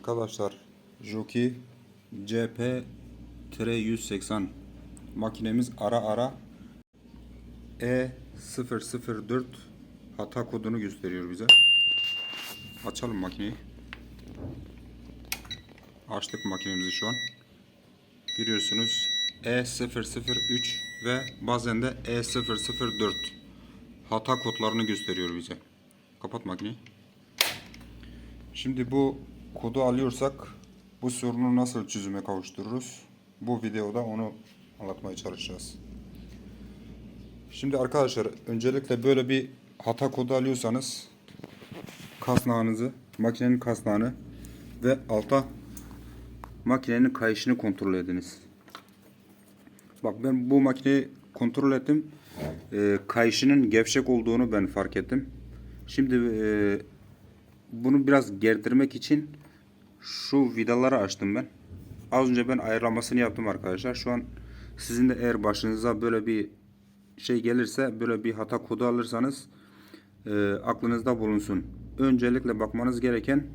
Arkadaşlar Jockey CP-180 makinemiz ara ara E004 hata kodunu gösteriyor bize. Açalım makineyi. Açtık makinemizi şu an. Görüyorsunuz E003 ve bazen de E004 hata kodlarını gösteriyor bize. Kapat makineyi. Şimdi bu kodu alıyorsak bu sorunu nasıl çözüme kavuştururuz? Bu videoda onu anlatmaya çalışacağız. Şimdi arkadaşlar öncelikle böyle bir hata kodu alıyorsanız kasnağınızı, makinenin kasnağını ve alta makinenin kayışını kontrol ediniz. Bak ben bu makineyi kontrol ettim. Ee, kayışının gevşek olduğunu ben fark ettim. Şimdi e, bunu biraz gerdirmek için şu vidaları açtım ben. Az önce ben ayarlamasını yaptım arkadaşlar. Şu an sizin de eğer başınıza böyle bir şey gelirse böyle bir hata kodu alırsanız e, aklınızda bulunsun. Öncelikle bakmanız gereken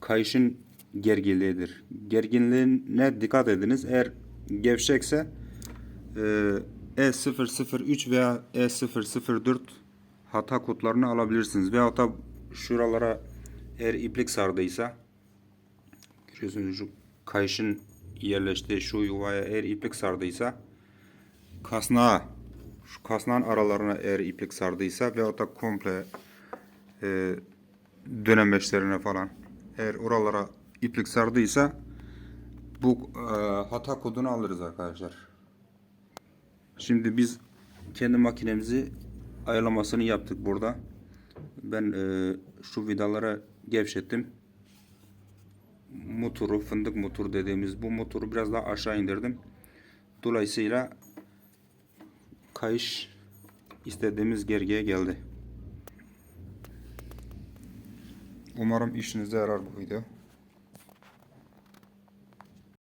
kayışın gerginliğidir. Gerginliğine dikkat ediniz. Eğer gevşekse e, E003 veya E004 hata kodlarını alabilirsiniz. Veyahut da şuralara eğer iplik sardıysa görüyorsunuz şu kayışın yerleştiği şu yuvaya eğer iplik sardıysa kasnağa şu kasnağın aralarına eğer iplik sardıysa veyahut da komple e, dönemeçlerine falan eğer oralara iplik sardıysa bu e, hata kodunu alırız arkadaşlar. Şimdi biz kendi makinemizi ayarlamasını yaptık burada. Ben e, şu vidalara gevşettim. Motoru, fındık motoru dediğimiz bu motoru biraz daha aşağı indirdim. Dolayısıyla kayış istediğimiz gergiye geldi. Umarım işinize yarar bu video.